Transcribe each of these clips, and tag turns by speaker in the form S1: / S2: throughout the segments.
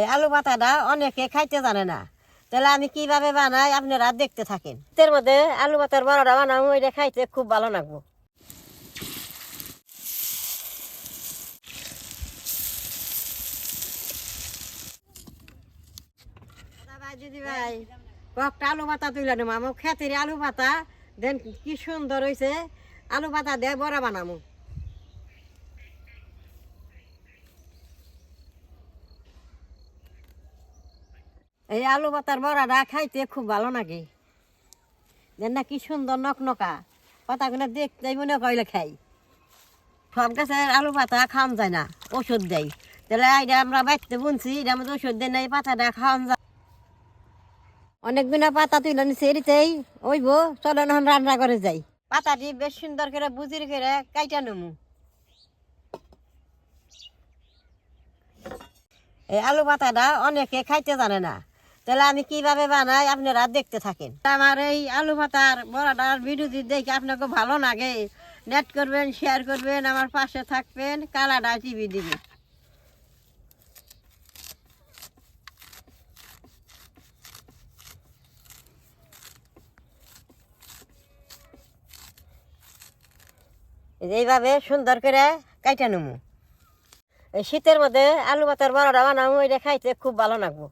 S1: এই আলু পাতাটা অনেকে খাইতে জানে না। তাহলে আমি কীভাবে বানাই আপনারা দেখতে থাকেন। এর মধ্যে আলু পাতার বড়াটা বানাবো, এটা খাইতে খুব ভালো লাগবো। আলু পাতা তুলে নেব। আমার আলু পাতা, দেন কি সুন্দর হয়েছে আলু পাতা দিয়ে বড়া বানাবো। এই আলু পাতার বড়াটা খাইতে খুব ভালো লাগে দেন না কি সুন্দর নকনকা। পাতাগুলো দেখতে মনে কইলে খাই। সব গাছের আলু পাতা খাওয়ান যায় না, ওষুধ দেয়। তাহলে এটা আমরা বাড়িতে বুনছি এটা আমাদের ওষুধ দেয় না, এই পাতাটা খাওয়ান যায়। অনেক দিনা পাতা তুলে নিছে এরিতেই ওইব চলে নহন রান্না করে যাই। পাতাটি বেশ সুন্দর করে বুজির করে কাইটা নেমু। এই আলু পাতাটা অনেকে খাইতে জানে না। তাহলে আমি কীভাবে বানাই? আপনারা দেখতে থাকেন। আমার এই আলু পাতার বড়াটার ভিডিও দেখে আপনাকে ভালো লাগে নেট করবেন শেয়ার করবেন, আমার পাশে থাকবেন, কালাডা টিভি দিবেন এইভাবে সুন্দর করে কাইটা নেব শীতের মধ্যে আলু পাতার বড়াটা বানাবো, এটা খাইতে খুব ভালো লাগবো।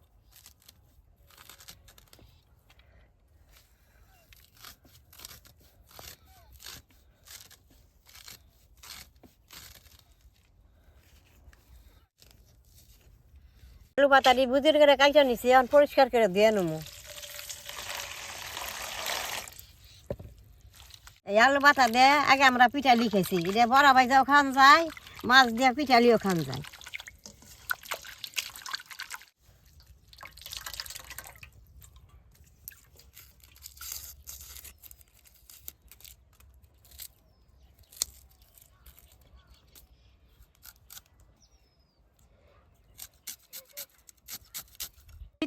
S1: আলু পাতাটি বুঝির করে কাইটা নিছি, এখন পরিষ্কার করে দিয়ে নেব এই আলু পাতা দে, আগে আমরা পিঠা লিখেছি এটা ভাই ভাইজাও খান যায়, মাছ দিয়ে পিঠালিও খান যায়।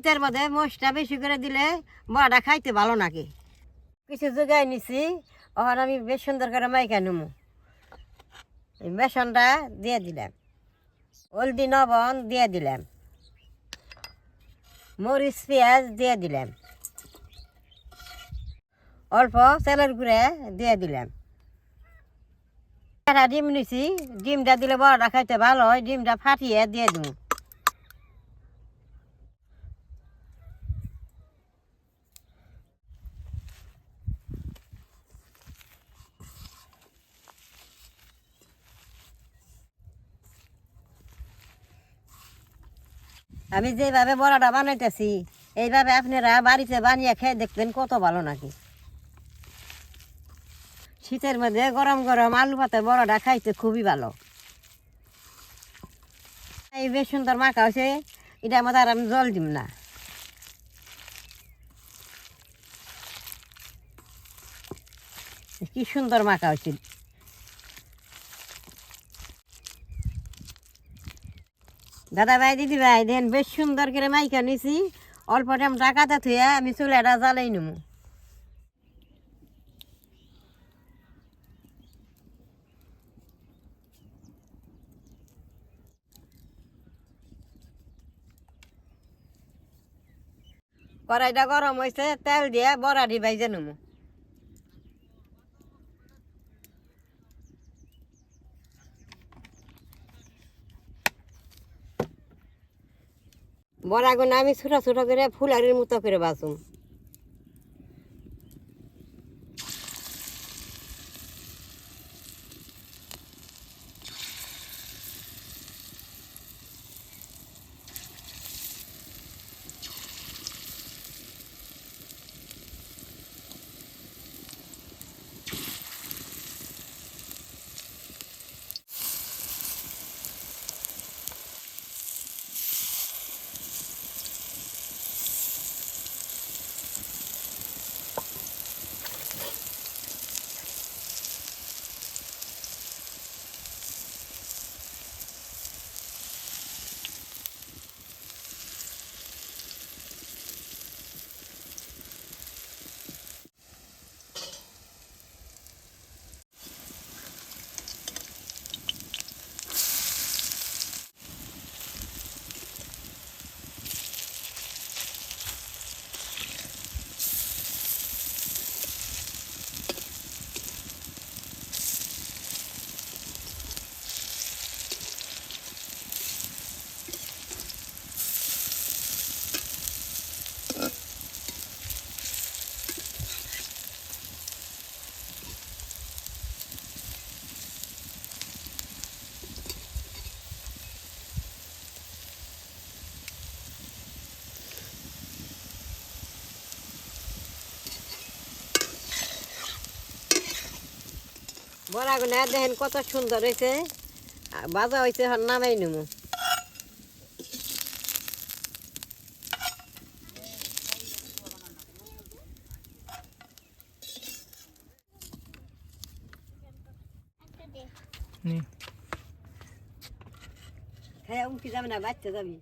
S1: শীতের মধ্যে মোষটা বেশি করে দিলে বড়াটা খাইতে ভালো নাকি? কিছু জোগাই নিছি, ওখানে আমি বেশ সুন্দর করে মাইকা নেব বেসনটা দিয়ে দিলাম। হলদি নবন দিয়ে দিলাম। মরিচ, পেঁয়াজ দিয়ে দিলাম। অল্প তেলের গুঁড়ে দিয়ে দিলাম। ডিম নিছি, ডিমটা দিলে বড়টা খাইতে ভালো হয়, ডিমটা ফাটিয়ে দিয়ে দেবো। আমি যেভাবে বড়াটা বানাইতেছি, এইভাবে আপনারা বাড়িতে বানিয়ে খেয়ে দেখবেন কত ভালো নাকি। শীতের মধ্যে গরম গরম আলু পাতার বড়াটা খাইতে খুবই ভালো। এই বেশ সুন্দর মাখা হয়েছে, এটা আমাদের আর আমি জল দিম না। কি সুন্দর মাখা হয়েছে। দাদা ভাই দিদি ভাই দেন বেশ সুন্দর করে মাইকা নিছি। অল্প টাইম টাকাতে থুয়ে আমি চুলাটা জ্বালাই নেব কড়াইটা গরম হয়েছে তেল দিয়ে বড়া দি ভাইজে বড়াগুলো আমি ছোট ছোট করে ফুলারির মতো করে বাসুম বড়া গুনা দেখেন কত সুন্দর হয়েছে। আর বাজা হয়েছে হন নামাই নিমু
S2: নি।
S1: খাই উমকি যাবে না বাচ্চা যাবি।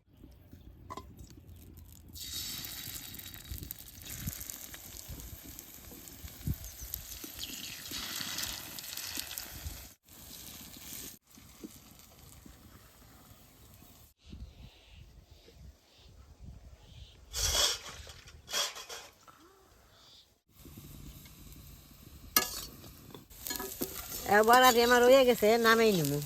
S1: বড়াটি আমার রয়ে গেছে, নামেই নিমু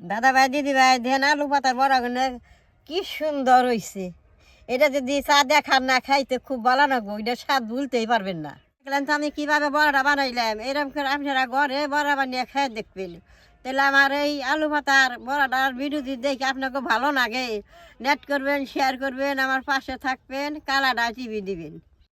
S1: দাদা ভাই, দিদি ভাই দেন আলু পাতার বড়া কি সুন্দর হইছে। এটা যদি চা দেখার না খাইতে খুব ভালো লাগবো, এটা স্বাদ ভুলতেই পারবেন না। দেখলেন তো আমি কীভাবে বড়াটা বানাইলাম, এরকম করে আপনারা ঘরে বড়া বানিয়ে খেয়ে দেখবেন। তাহলে আমার এই আলু পাতার বড়াটার ভিডিও দেখে আপনাকে ভালো লাগে নেট করবেন শেয়ার করবেন, আমার পাশে থাকবেন, কালাডা টিভি দিবেন।